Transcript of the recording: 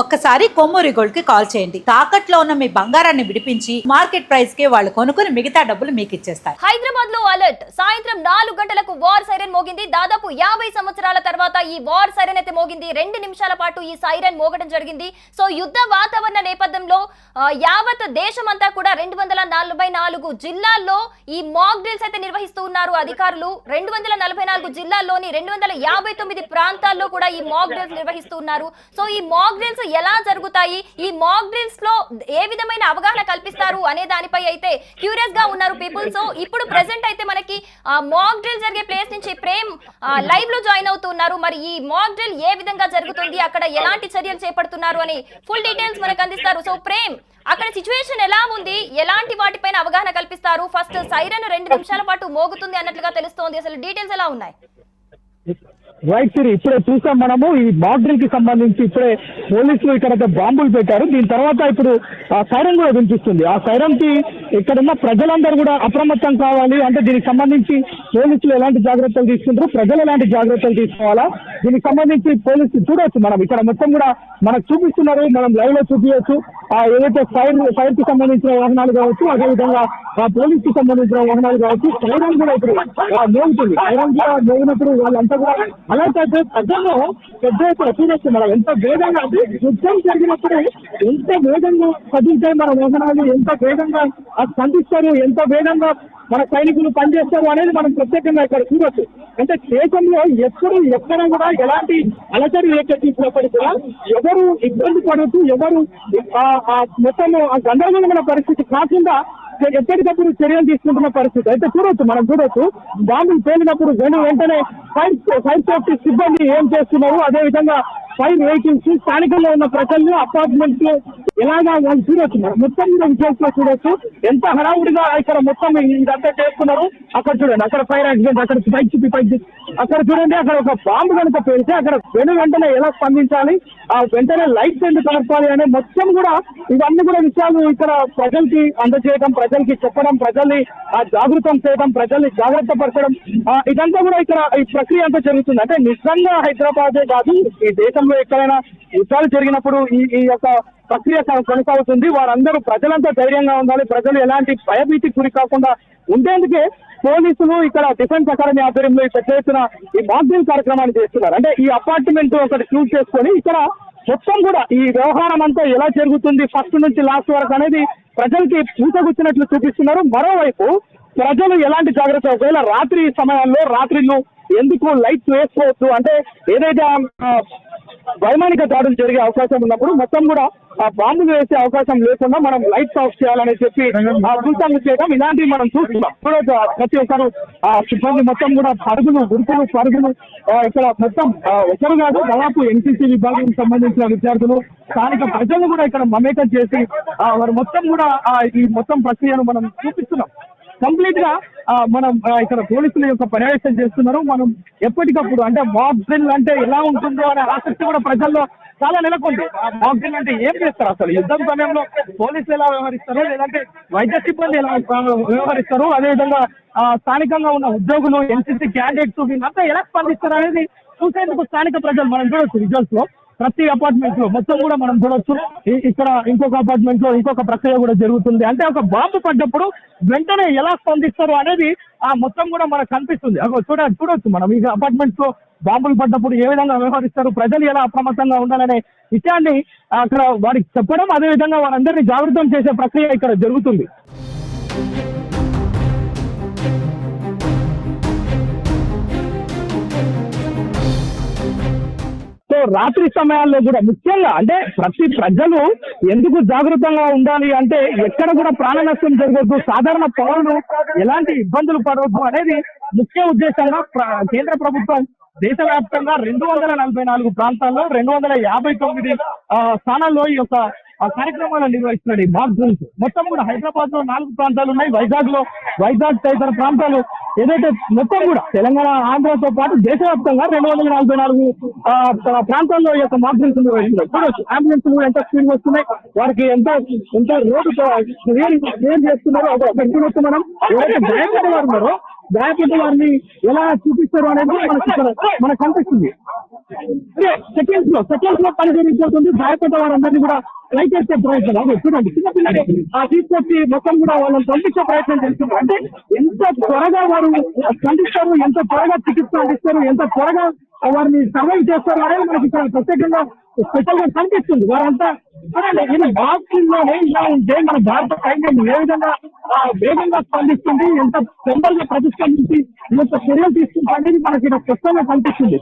ఒక్కసారి కొమ్మూరి గోల్డ్కి కాల్ చేయండి. తాకట్లో ఉన్న మీ బంగారాన్ని విడిపించి మార్కెట్ ప్రైస్కి వాళ్ళు కొనుక్కుని మిగతా డబ్బులు మీకు ఇచ్చేస్తారు. హైదరాబాద్లో అలర్ట్. సాయంత్రం నాలుగు గంటలకు వార్ సైరన్ మోగింది. దాదాపు యాభై సంవత్సరాల తర్వాత ఈ వార్ సైరన్ అయితే మోగింది. రెండు నిమిషాల పాటు ఈ సైరన్ మోగడం జరిగింది. సో యుద్ధ వాతావరణ నేపథ్యంలో యావత్ యావత్ దేశమంతా కూడా రెండు వందల నలభై నాలుగు జిల్లాల్లో ఈ మాక్ డ్రిల్స్ అయితే నిర్వహిస్తూ ఉన్నారు అధికారులు. రెండు వందల నలభై నాలుగు జిల్లాల్లోని రెండు వందల యాభై తొమ్మిది ప్రాంతాల్లో కూడా ఈ మాక్ డ్రిల్స్ నిర్వహిస్తూ ఉన్నారు. సో ఈ మాక్ డ్రిల్స్ ఎలా జరుగుతాయి? ఈ మాక్ డ్రిల్స్లో ఏ విధమైన అవగాహన కల్పిస్తారు అనే దానిపై అయితే క్యూరియస్గా ఉన్నారు పీపుల్ సో ఇప్పుడు ప్రెసెంట్ అయితే మనకి మాక్ డ్రిల్ జరిగే ప్లేస్ నుంచి ప్రేమ్ లైవ్లో జాయిన్ అవుతున్నారు మరి ఈ మాక్ డ్రిల్ ఏ విధంగా జరుగుతుంది? అక్కడ ఎలాంటి చర్యలు చేపడుతున్నారు అని ఫుల్ డీటెయిల్స్ మనకు అందిస్తారు. సో ప్రేమ్ అక్కడ సిచ్యువేషన్ ఎలా ఉంది? ఎలాంటి వాటిపైన అవగాహన కల్పిస్తారు? ఫస్ట్ సైరన్ రెండు నిమిషాల పాటు మోగుతుంది అన్నట్లుగా తెలుస్తోంది. అసలు డీటెయిల్స్ ఎలా ఉన్నాయి? రైట్ సిరి ఇప్పుడే చూసాం మనము ఈ మాక్కి సంబంధించి ఇప్పుడే పోలీసులు ఇక్కడైతే బాంబులు పెట్టారు. దీని తర్వాత ఇప్పుడు ఆ సైరన్ కూడా వినిపిస్తుంది. ఆ సైరన్కి ఇక్కడ ఉన్న ప్రజలందరూ కూడా అప్రమత్తం కావాలి. అంటే దీనికి సంబంధించి పోలీసులు ఎలాంటి జాగ్రత్తలు తీసుకుంటారు? ప్రజలు ఎలాంటి జాగ్రత్తలు తీసుకోవాలా? దీనికి సంబంధించి పోలీసులు చూడొచ్చు మనం. ఇక్కడ మొత్తం కూడా మనకు చూపిస్తున్నారు. మనం లైవ్లో చూపించవచ్చు ఆ ఏదైతే ఫైర్ ఫైర్కి సంబంధించిన వాహనాలు కావచ్చు అదేవిధంగా ఆ పోలీస్కి సంబంధించిన వాహనాలు కావచ్చు సైరన్ కూడా ఇప్పుడు మోగుతుంది. సైరన్ కూడా మోగినప్పుడు వాళ్ళంతా కూడా అలర్ట్ అయితే పెద్ద ఎత్తున మనం ఎంత వేగంగా అంటే యుద్ధం జరిగినప్పుడే ఎంత వేగంగా కదులుతాయి మన వాహనాలు ఎంత వేగంగా ఆ స్పందిస్తారు ఎంత వేగంగా మన సైనికులు పనిచేస్తారు అనేది మనం ప్రత్యేకంగా ఇక్కడ చూడొచ్చు. అంటే దేశంలో ఎప్పుడు ఎక్కడ కూడా ఎలాంటి అలచరి రేకెత్తించినప్పటికీ కూడా ఎవరు ఇబ్బంది పడుతూ ఎవరు ఆ- ఆ మొత్తం ఆ గందరగోళమైన పరిస్థితి కాకుండా ఎప్పటికప్పుడు చర్యలు తీసుకుంటున్న పరిస్థితి. అయితే చూడొచ్చు మనం చూడొచ్చు. బాంబులు పేలినప్పుడు జనం వెంటనే ఫైర్ ఫైర్ సేఫ్టీ సిబ్బంది ఏం చేస్తున్నారు? అదే విధంగా ఫైర్ వెహికల్స్ స్థానికంలో ఉన్న ప్రజలు అపార్ట్మెంట్స్ ఇలాగా వాళ్ళు చూడొచ్చు మనం మొత్తం కూడా విజువల్స్లో చూడొచ్చు. ఎంత హడావుడిగా ఇక్కడ మొత్తం ఇదంతా చేస్తున్నారు. అక్కడ చూడండి అక్కడ ఫైర్ యాక్సిడెంట్ అక్కడ పైకి చూపి పైకి అక్కడ చూడండి అక్కడ ఒక బాంబు కనుక పేలితే అక్కడ వెను వెంటనే ఎలా స్పందించాలి? ఆ వెంటనే లైట్స్ ఎందుకు కలపాలి అనే మొత్తం కూడా ఇవన్నీ కూడా విషయాలు ఇక్కడ ప్రజలకి అందజేయడం ప్రజలకి చెప్పడం ప్రజల్ని ఆ జాగృతం చేయడం ప్రజల్ని జాగ్రత్త పరచడం. ఇదంతా కూడా ఇక్కడ ఈ ప్రక్రియ అంతా జరుగుతుంది. అంటే నిజంగా హైదరాబాదే కాదు ఈ దేశంలో ఎక్కడైనా యుద్ధాలు జరిగినప్పుడు ఈ ఈ యొక్క ప్రక్రియ కొనసాగుతుంది. వారందరూ ప్రజలంతా ధైర్యంగా ఉండాలి. ప్రజలు ఎలాంటి భయభీతికి గురి కాకుండా ఉండేందుకే పోలీసులు ఇక్కడ డిఫెన్స్ అకాడమీ ఆధ్వర్యంలో ఈ పెద్ద ఎత్తున ఈ మాక్డ్రిల్ కార్యక్రమాన్ని చేస్తున్నారు. అంటే ఈ అపార్ట్మెంట్ ఒకటి చూస్ చేసుకొని ఇక్కడ మొత్తం కూడా ఈ వ్యవహారం అంతా ఎలా జరుగుతుంది? ఫస్ట్ నుంచి లాస్ట్ వరకు అనేది ప్రజలకి పూసగుచ్చినట్లు చూపిస్తున్నారు. మరోవైపు ప్రజలు ఎలాంటి జాగ్రత్త ఒకవేళ రాత్రి సమయాల్లో రాత్రిళ్ళు ఎందుకు లైట్స్ వేసుకోవచ్చు అంటే ఏదైతే వైమానిక దాడులు జరిగే అవకాశం ఉన్నప్పుడు మొత్తం కూడా ఆ బాంబులు వేసే అవకాశం లేకుండా మనం లైట్స్ ఆఫ్ చేయాలని చెప్పి సూచనలు చేయడం ఇలాంటివి మనం చూస్తున్నాం. ప్రతి ఒక్కరు ఆ సిబ్బంది మొత్తం కూడా పరుగులు గురుకులు పరుగులు ఇక్కడ మొత్తం ఒకరు కాదు దాదాపు ఎన్సీసీ విభాగం సంబంధించిన విద్యార్థులు స్థానిక ప్రజలను కూడా ఇక్కడ మమేకం చేసి వారు మొత్తం కూడా ఈ మొత్తం ప్రక్రియను మనం చూపిస్తున్నాం. కంప్లీట్గా మనం ఇక్కడ పోలీసుల యొక్క పర్యవేక్షణ చేస్తున్నారు. మనం ఎప్పటికప్పుడు అంటే మాక్ డ్రిల్ అంటే ఎలా ఉంటుందో అనే ఆసక్తి కూడా ప్రజల్లో చాలా నెలకొంది. ఆ డ్రిల్ అంటే ఏం చేస్తారు అసలు? యుద్ధం సమయంలో పోలీసులు ఎలా వ్యవహరిస్తారు? లేదంటే వైద్య సిబ్బంది ఎలా వ్యవహరిస్తారు? అదేవిధంగా ఆ, స్థానికంగా ఉన్న ఉద్యోగులు ఎన్సీసీ క్యాండిడేట్స్ వీళ్ళంతా ఎలా స్పందిస్తారు అనేది చూసేందుకు స్థానిక ప్రజలు మనం చూడొచ్చు. రిజల్ట్స్లో ప్రతి అపార్ట్మెంట్లో మొత్తం కూడా మనం చూడొచ్చు. ఇక్కడ ఇంకొక అపార్ట్మెంట్లో ఇంకొక ప్రక్రియ కూడా జరుగుతుంది. అంటే ఒక బాంబు పడ్డప్పుడు వెంటనే ఎలా స్పందిస్తారు అనేది ఆ మొత్తం కూడా మనకు కనిపిస్తుంది. అగో చూడ చూడొచ్చు మనం. ఈ అపార్ట్మెంట్స్లో బాంబులు పడ్డప్పుడు ఏ విధంగా వ్యవహరిస్తారు ప్రజలు ఎలా అప్రమత్తంగా ఉండాలనే విషయాన్ని అక్కడ వారికి చెప్పడం అదే విధంగా వారందరినీ జాగృతం చేసే ప్రక్రియ ఇక్కడ జరుగుతుంది. సమయాల్లో రాత్రి సమయాల్లో కూడా ముఖ్యంగా అంటే ప్రతి ప్రజలు ఎందుకు జాగృతంగా ఉండాలి అంటే ఎక్కడ కూడా ప్రాణ నష్టం జరగద్దు సాధారణ పౌరులు ఎలాంటి ఇబ్బందులు పడవద్దు అనేది ముఖ్య ఉద్దేశంగా కేంద్ర ప్రభుత్వం దేశవ్యాప్తంగా రెండు వందల నలభై నాలుగు ప్రాంతాల్లో రెండు వందల యాభై తొమ్మిది స్థానాల్లో ఈ యొక్క కార్యక్రమాలు కార్యక్రమాలను నిర్వహిస్తున్నాడు ఈ మాక్ డ్రిల్స్. మొత్తం కూడా హైదరాబాద్లో నాలుగు ప్రాంతాలు ఉన్నాయి. వైజాగ్లో వైజాగ్ తదితర ప్రాంతాలు ఏదైతే మొత్తం కూడా తెలంగాణ ఆంధ్రతో పాటు దేశవ్యాప్తంగా రెండు వందల నలభై నాలుగు ప్రాంతాల్లో ఈ యొక్క మాక్ డ్రిల్స్ చూడొచ్చు. అంబులెన్స్ కూడా ఎంత స్పీడ్ వస్తున్నాయి. వారికి ఎంత ఎంత రోడ్డు క్లియర్ చేస్తున్నారో ఒక మనం ఎవరైతే భయపడే వారు ఉన్నారో గాయపడ్డ వారిని ఎలా చూపిస్తారు అనేది మనకి ఇక్కడ మనకు కనిపిస్తుంది. సెకండ్స్లో సెకండ్స్లో పని జరిగిపోతుంది. గాయపడ్డ వారందరినీ కూడా ట్రై చేసే ప్రయత్నం. అదే చూడండి. చిన్నపిల్లలు ఆ తీసుకొచ్చి మొత్తం కూడా వాళ్ళని పంపించే ప్రయత్నం చేస్తున్నారు. అంటే ఎంత త్వరగా వారు స్పందిస్తారు ఎంత త్వరగా చికిత్స అందిస్తారు ఎంత త్వరగా వారిని సర్వైవ్ చేస్తారు అనేది మనకి ఇక్కడ ప్రత్యేకంగా స్పెషల్గా కనిపిస్తుంది. వారంతా చూడండి బాక్సింగ్లోనే ఇలా ఉంటే మన భారత సైన్యం ఏ విధంగా వేగంగా స్పందిస్తుంది ఎంత తొందరగా ప్రతిస్పందించి ఎంత చర్యలు తీసుకుంటుంది అనేది మనకి ఇక్కడ స్పష్టంగా కనిపిస్తుంది.